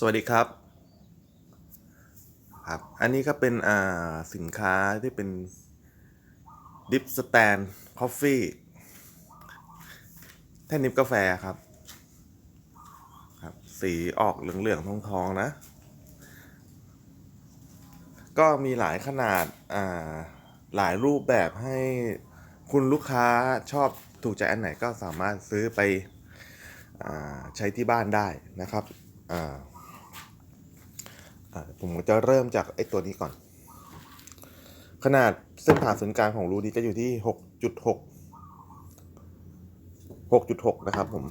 สวัสดีครับครับ อันนี้ก็เป็นอ่าสินค้าที่เป็นดิฟสแตนคอฟฟี่แท่นนิบกาแฟครับครับ สีออกเหลืองๆทองๆนะ ก็มีหลายขนาดอ่าหลายรูปแบบให้คุณลูกค้าชอบถูกใจอันไหนก็สามารถซื้อไปอ่าใช้ที่บ้านได้นะครับ อ่า ผมจะเริ่มจากไอ้ตัวนี้ก่อน ขนาดเส้นผ่าศูนย์กลางของรูนี้จะอยู่ที่ 6.6 6.6 นะครับผม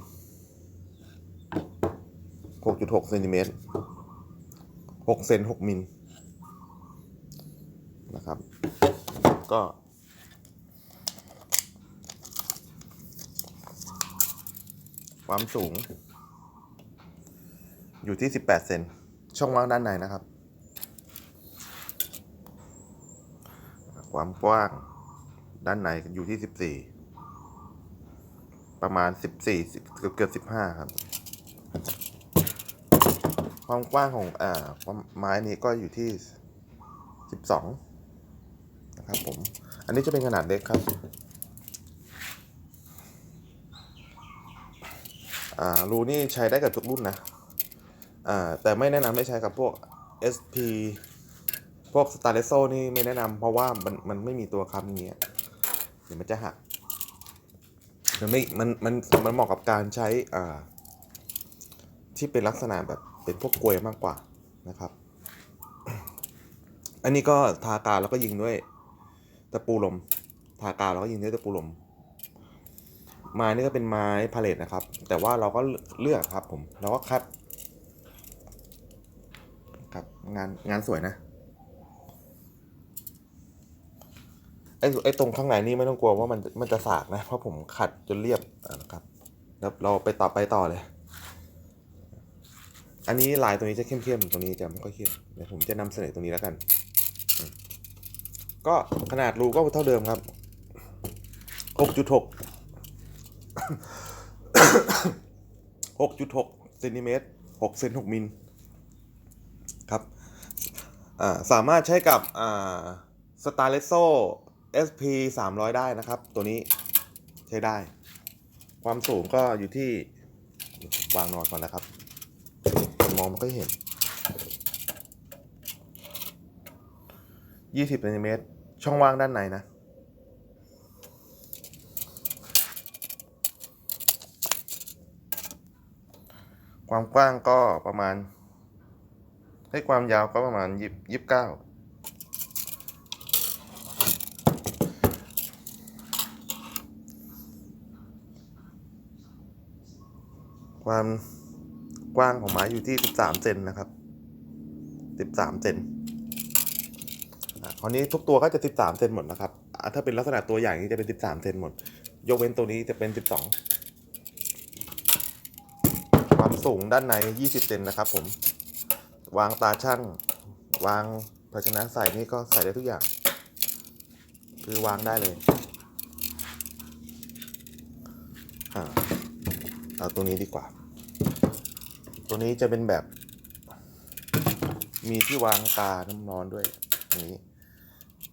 6.6เซนติเมตร6เซน6มิลนะครับ ก็ความสูง อยู่ที่ 18 เซน ช่องว่างด้านในนะครับ ความกว้างด้านในอยู่ที่14ประมาณ14เกือบเกือบ15ครับ ความกว้างของอ่าไม้นี้ก็อยู่ที่12นะครับผม อันนี้จะเป็นขนาดเล็กครับอ่ารูนี่ใช้ได้กับทุกรุ่นนะ แต่ไม่แนะนำให้ใช้กับพวก SP พวก s t a r l e s o นี่ไม่แนะนำเพราะว่ามันมันไม่มีตัวค้ำอย่างเงี้ยเดี๋ยวมันจะหักมันไม่มันมันมันเหมาะกับการใช้อ่าที่เป็นลักษณะแบบเป็นพวกกลวยมากกว่านะครับ อันนี้ก็ทากาวแล้วก็ยิงด้วยตะปูลม ทากาวแล้วก็ยิงด้วยตะปูลม ไม้นี่ก็เป็นไม้พาเลตนะครับ แต่ว่าเราก็เลือกครับผม เราก็คัด งานงานสวยนะไอ้ไอ้ตรงข้างในนี่ไม่ต้องกลัวว่ามันมันจะสากนะ เพราะผมขัดจนเรียบนะครับ แล้วเราไปต่อไปต่อเลย อันนี้ลายตัวนี้จะเข้มๆตรงนี้จะไม่ค่อยเข้มเดี๋ยวผมจะนำเสนอตรงนี้แล้วกัน ก็ขนาดรูก็เท่าเดิมครับ6.6 6.6เซนติเมตร6เซน6มิล สามารถใช้กับอ่า s t a r l e s o SP 300 ได้นะครับ ตัวนี้ใช้ได้ ความสูงก็อยู่ที่วางนอนก่อนนะครับมองมันก็เห็น 20เซนติเมตรช่องว่างด้านในนะ ความกว้างก็ประมาณ ให้ความยาวก็ประมาณยี่สิบเก้าความกว้างของไม้อยู่ที่สิบสามเซนนะครับสิบสามเซนคราวนี้ทุกตัวก็จะสิบสามเซนหมดนะครับ ถ้าเป็นลักษณะตัวอย่างนี้จะเป็นสิบสามเซนหมด ยกเว้นตัวนี้จะเป็นสิบสองความสูงด้านในยี่สิบเซนนะครับผม วางตาช่างวางภาชนะใส่นี่ก็ใส่ได้ทุกอย่าง คือวางได้เลยอ่าเอาตัวนี้ดีกว่า ตัวนี้จะเป็นแบบ มีที่วางกาน้ำร้อนด้วยอย่างนี้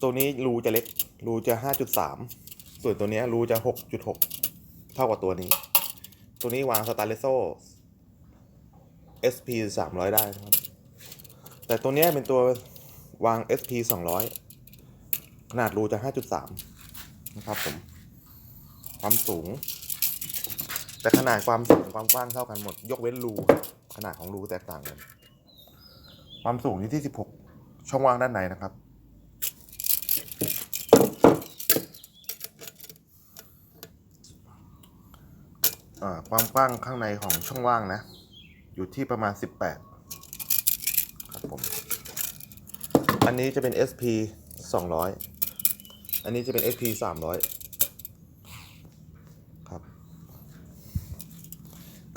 ตัวนี้รูจะเล็ก รูจะห้าจุดสามส่วนตัวนี้รูจะหกจุดหกเท่ากับตัวนี้ ตัวนี้วางสตาร์เลโซ SP สามร้อยได้นะครับ แต่ตัวนี้เป็นตัววาง SP 200 ขนาดรูจะ 5.3 นะครับผม ความสูง แต่ขนาดความสูงความกว้างเท่ากันหมด ยกเว้นรู ขนาดของรูแตกต่างกัน ความสูงอยู่ที่ 16 ช่องว่างด้านในนะครับ ความกว้างข้างในของช่องว่างนะ อยู่ที่ประมาณ 18 ครับผม อันนี้จะเป็น SP 200 อันนี้จะเป็น SP 300 ครับ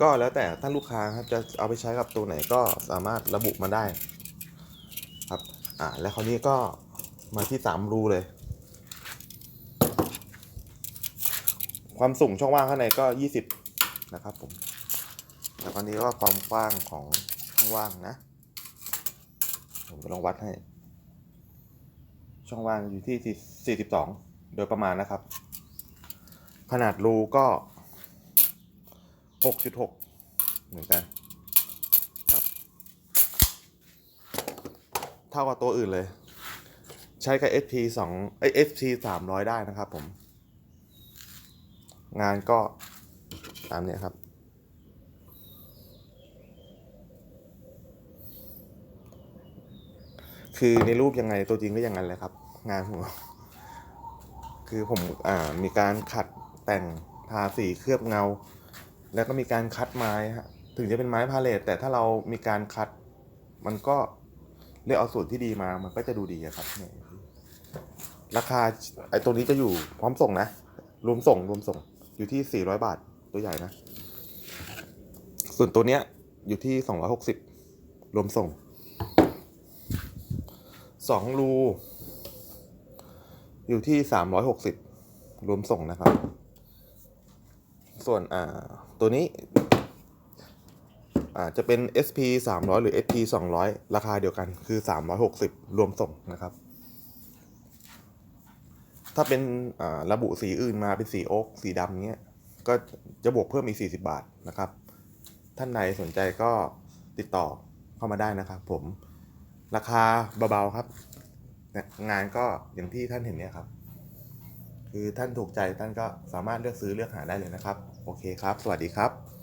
ก็แล้วแต่ท่านลูกค้าครับจะเอาไปใช้กับตัวไหนก็สามารถระบุมาได้ ครับ อ่า แล้วคราวนี้ก็มาที่ 3 รูเลย ความสูงช่องว่างข้างในก็ 20 นะครับผมแล้วคราวนี้ก็ความกว้างของข้างองว่างนะ ผมจะลองวัดให้ ช่องว่างอยู่ที่ 42 โดยประมาณนะครับ ขนาดรูก็ 6.6 เหมือนกันครับเท่ากับตัวอื่นเลย ใช้กับ SP 2เอ้ย SP 300 ได้นะครับผม งานก็ตามเนี้ยครับ คือในรูปยังไงตัวจริงก็อย่างนั้นเลยครับ งานหัวคือผมอ่ามีการขัดแต่งทาสีเคลือบเงา แล้วก็มีการคัดไม้ฮะถึงจะเป็นไม้พาเลทแต่ถ้าเรามีการคัด มันก็เลือกเอาส่วนที่ดีมามันก็จะดูดีครับเนี่ยราคาไอ้ตัวนี้จะอยู่พร้อมส่งนะ รวมส่งรวมส่งอยู่ที่ 400 บาทตัวใหญ่นะ ส่วนตัวเนี้ยอยู่ที่ 260 รวมส่ง สองรู อยู่ที่360รวมส่งนะครับ ส่วนอ่าตัวนี้อาจะเป็น SP 300 หรือ SP 200 ราคาเดียวกันคือ 360 รวมส่งนะครับ ถ้าเป็นระบุสีอื่นมาเป็นสีโอ๊กสีดำเนี้ย ก็จะบวกเพิ่มอีก 40 บาทนะครับ ท่านใดสนใจก็ติดต่อเข้ามาได้นะครับผม ราคาเบาๆครับ งานก็อย่างที่ท่านเห็นเนี่ยครับ คือท่านถูกใจท่านก็สามารถเลือกซื้อเลือกหาได้เลยนะครับ โอเคครับ สวัสดีครับ